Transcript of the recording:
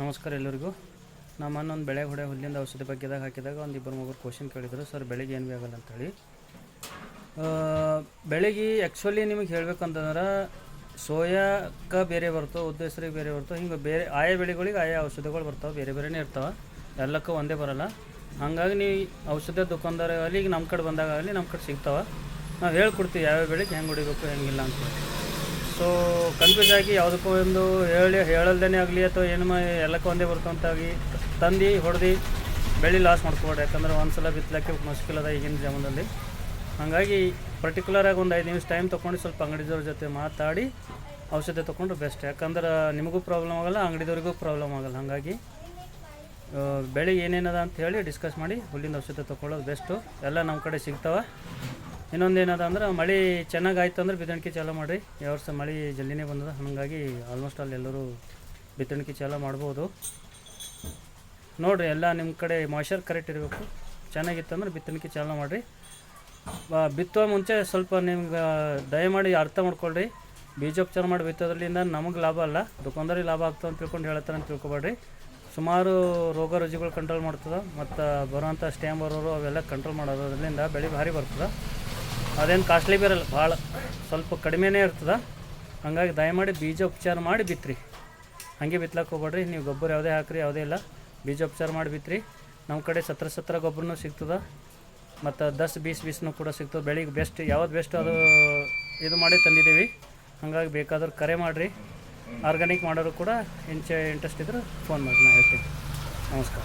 ನಮಸ್ಕಾರ ಎಲ್ಲರಿಗೂ. ನಮ್ಮ ಒಂದು ಬೆಳೆ ಹೊಡೆ ಹುಲ್ಲಿಂದ ಔಷಧಿ ಬಗ್ಗೆದಾಗ ಹಾಕಿದಾಗ ಒಂದು ಇಬ್ಬರು ಮೂವರು ಕ್ವಶನ್ ಕೇಳಿದರು. ಸರ್, ಬೆಳಿಗ್ಗೆ ಏನು ಆಗಲ್ಲ ಅಂತೇಳಿ. ಬೆಳಿಗ್ಗೆ ಆ್ಯಕ್ಚುಲಿ ನಿಮಗೆ ಹೇಳ್ಬೇಕಂತಂದ್ರೆ ಸೋಯಾಕ್ಕೆ ಬೇರೆ ಬರ್ತವೆ, ಉದ್ದ ಹೆಸರಿಗೆ ಬೇರೆ ಬರ್ತವೆ, ಹಿಂಗೆ ಬೇರೆ ಆಯಾ ಬೆಳೆಗಳಿಗೆ ಆಯಾ ಔಷಧಿಗಳು ಬರ್ತಾವೆ, ಬೇರೆ ಬೇರೆನೇ ಇರ್ತಾವೆ. ಎಲ್ಲಕ್ಕೂ ಒಂದೇ ಬರಲ್ಲ. ಹಾಗಾಗಿ ನೀವು ಔಷಧ ದುಕಾನ್ದಾರಾಗಲಿ ಈಗ ನಮ್ಮ ಕಡೆ ಬಂದಾಗ ಆಗಲಿ ನಮ್ಮ ಕಡೆ ಸಿಗ್ತಾವೆ. ನಾವು ಹೇಳ್ಕೊಡ್ತೀವಿ ಯಾವ್ಯಾವ ಬೆಳೆಗೆ ಹೆಂಗೆ ಹೊಡಿಬೇಕು, ಹೆಂಗಿಲ್ಲ ಅಂತ ಸೊ ಕನ್ಫ್ಯೂಸ್ ಆಗಿ ಯಾವುದಕ್ಕೂ ಒಂದು ಹೇಳಿ ಹೇಳಲ್ದೇ ಆಗಲಿ ಅಥವಾ ಏನು ಎಲ್ಲಕ್ಕೂ ಒಂದೇ ಬರ್ತಾವಂತಾಗಿ ತಂದು ಹೊಡೆದು ಬೆಳೆ ಲಾಸ್ ಮಾಡ್ಕೊಬೇಡಿ ಯಾಕಂದ್ರೆ ಒಂದು ಸಲ ಬಿತ್ತಲಕ್ಕೆ ಅದ ಈಗಿನ ಜಮಾನದಲ್ಲಿ ಹಾಗಾಗಿ ಪರ್ಟಿಕ್ಯುಲರಾಗಿ ಒಂದು ಐದು ನಿಮಿಷ ಟೈಮ್ ತೊಗೊಂಡು ಸ್ವಲ್ಪ ಅಂಗಡಿದವ್ರ ಜೊತೆ ಮಾತಾಡಿ ಔಷಧಿ ತೊಗೊಂಡ್ರೆ ಬೆಸ್ಟ್ ಯಾಕಂದ್ರೆ ನಿಮಗೂ ಪ್ರಾಬ್ಲಮ್ ಆಗಲ್ಲ, ಅಂಗಡಿದವ್ರಿಗೂ ಪ್ರಾಬ್ಲಮ್ ಆಗಲ್ಲ. ಹಾಗಾಗಿ ಬೆಳೆ ಏನೇನದ ಅಂತ ಹೇಳಿ ಡಿಸ್ಕಸ್ ಮಾಡಿ ಹುಲ್ಲಿಂದ ಔಷಧಿ ತೊಗೊಳ್ಳೋದು ಬೆಸ್ಟು ಎಲ್ಲ ನಮ್ಮ ಕಡೆ ಸಿಗ್ತಾವೆ. ಇನ್ನೊಂದು ಏನದ ಅಂದ್ರೆ ಮಳೆ ಚೆನ್ನಾಗಿ ಆಯ್ತು ಅಂದ್ರೆ ಬಿತ್ತಣಿಕೆ ಚಾಲೂ ಮಾಡಿರಿ. ಯಾವ ವರ್ಷ ಮಳೆ ಜಲ್ದಿನೇ ಬಂದದ, ಹಾಗಾಗಿ ಆಲ್ಮೋಸ್ಟ್ ಅಲ್ಲಿ ಎಲ್ಲರೂ ಬಿತ್ತಣಿಕೆ ಚಾಲೂ ಮಾಡ್ಬೋದು. ನೋಡಿರಿ, ಎಲ್ಲ ನಿಮ್ಮ ಕಡೆ ಮಾಯ್ಚರ್ ಕರೆಕ್ಟ್ ಇರಬೇಕು. ಚೆನ್ನಾಗಿತ್ತಂದ್ರೆ ಬಿತ್ತಣಿಕೆ ಚಾಲು ಮಾಡಿರಿ. ಬಿತ್ತುವ ಮುಂಚೆ ಸ್ವಲ್ಪ ನಿಮ್ಗೆ ದಯಮಾಡಿ ಅರ್ಥ ಮಾಡ್ಕೊಳ್ರಿ. ಬೀಜೋಪಚಾರ ಮಾಡಿ ಬಿತ್ತೋದ್ರಿಂದ ನಮಗೆ ಲಾಭ ಅಲ್ಲ ದುಕಾನ್ದಾರಿ ಲಾಭ ಆಗ್ತದೆ ಅಂತ ತಿಳ್ಕೊಂಡು ಹೇಳ್ತಾರೆ ಅಂತ ತಿಳ್ಕೊಬೇಡ್ರಿ. ಸುಮಾರು ರೋಗ ರುಜಿಗಳು ಕಂಟ್ರೋಲ್ ಮಾಡ್ತದೆ, ಮತ್ತು ಬರುವಂಥ ಸ್ಟ್ಯಾಂಬರೋರು ಅವೆಲ್ಲ ಕಂಟ್ರೋಲ್ ಮಾಡೋದ್ರಿಂದ ಬೆಳೆ ಭಾರಿ ಬರ್ತದೆ. ಅದೇನು ಕಾಸ್ಟ್ಲಿ ಬೀರಲ್ಲ ಭಾಳ. ಸ್ವಲ್ಪ ಕಡಿಮೆನೇ ಇರ್ತದೆ. ಹಂಗಾಗಿ ದಯಮಾಡಿ ಬೀಜೋಪಚಾರ ಮಾಡಿ ಬಿತ್ರಿ. ಹಾಗೆ ಬಿತ್ಲಕ್ಕೆ ಹೋಗ್ಬೇಡ್ರಿ. ನೀವು ಗೊಬ್ಬರ ಯಾವುದೇ ಹಾಕ್ರಿ, ಯಾವುದೇ ಇಲ್ಲ. ಬೀಜೋಪಚಾರ ಮಾಡಿ ಬಿತ್ರಿ. ನಮ್ಮ ಕಡೆ ಸತ್ರ ಸತ್ರ ಗೊಬ್ಬರನೂ ಸಿಗ್ತದೆ. ಮತ್ತು ದಸ್ ಬೀಸ್ ಬೀಸ್ನೂ ಕೂಡ ಸಿಗ್ತದೆ. ಬೆಳಿಗ್ಗೆ ಬೆಸ್ಟ್ ಯಾವ್ದು ಬೆಸ್ಟ್ ಅದು ಇದು ಮಾಡಿ ತಂದಿದ್ದೀವಿ. ಹಾಗಾಗಿ ಬೇಕಾದ್ರೂ ಕರೆ ಮಾಡಿರಿ. ಆರ್ಗ್ಯಾನಿಕ್ ಮಾಡೋರು ಕೂಡ, ಇಂಚೆ ಇಂಟ್ರೆಸ್ಟ್ ಇದ್ದರೆ ಫೋನ್ ಮಾಡಿ. ನಾನು ಹೇಳ್ತೀನಿ. ನಮಸ್ಕಾರ.